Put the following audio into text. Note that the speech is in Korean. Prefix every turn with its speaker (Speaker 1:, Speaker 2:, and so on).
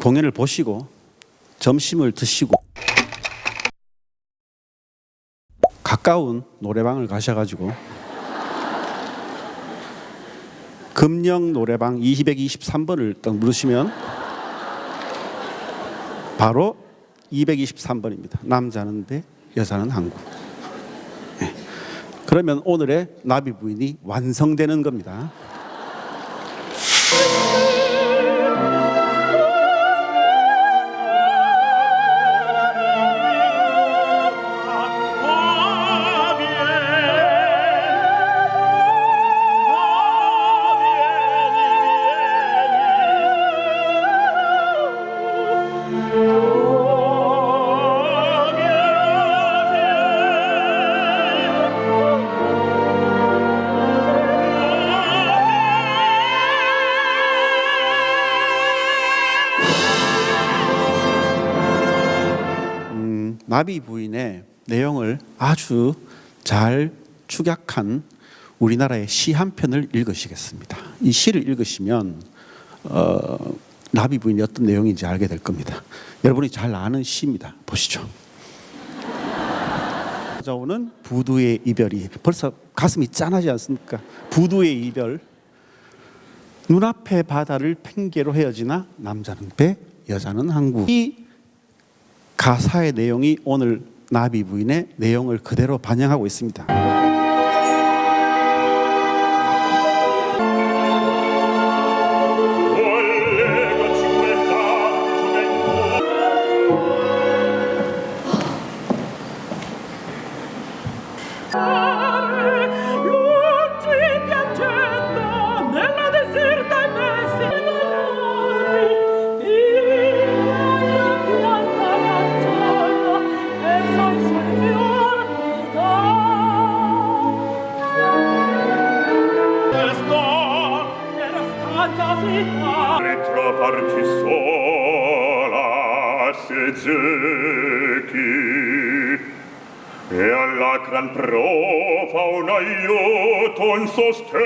Speaker 1: 공연을 보시고 점심을 드시고 가까운 노래방을 가셔가지고 금령 노래방 223번을 딱 누르시면 바로 223번입니다. 남자는 배, 여자는 항구. 예. 그러면 오늘의 나비 부인이 완성되는 겁니다. 나비 부인의 내용을 아주 잘 축약한 우리나라의 시 한 편을 읽으시겠습니다. 이 시를 읽으시면 어, 나비 부인이 어떤 내용인지 알게 될 겁니다. 여러분이 잘 아는 시입니다. 보시죠. 찾아오는 부두의 이별이 벌써 가슴이 짠하지 않습니까? 부두의 이별. 눈앞의 바다를 팽개로 헤어지나 남자는 배, 여자는 항구. 이 가사의 내용이 오늘 나비 부인의 내용을 그대로 반영하고 있습니다.
Speaker 2: curiosità
Speaker 3: ritrovarci sola se zecchi. E alla gran prova un aiuto un sostegno.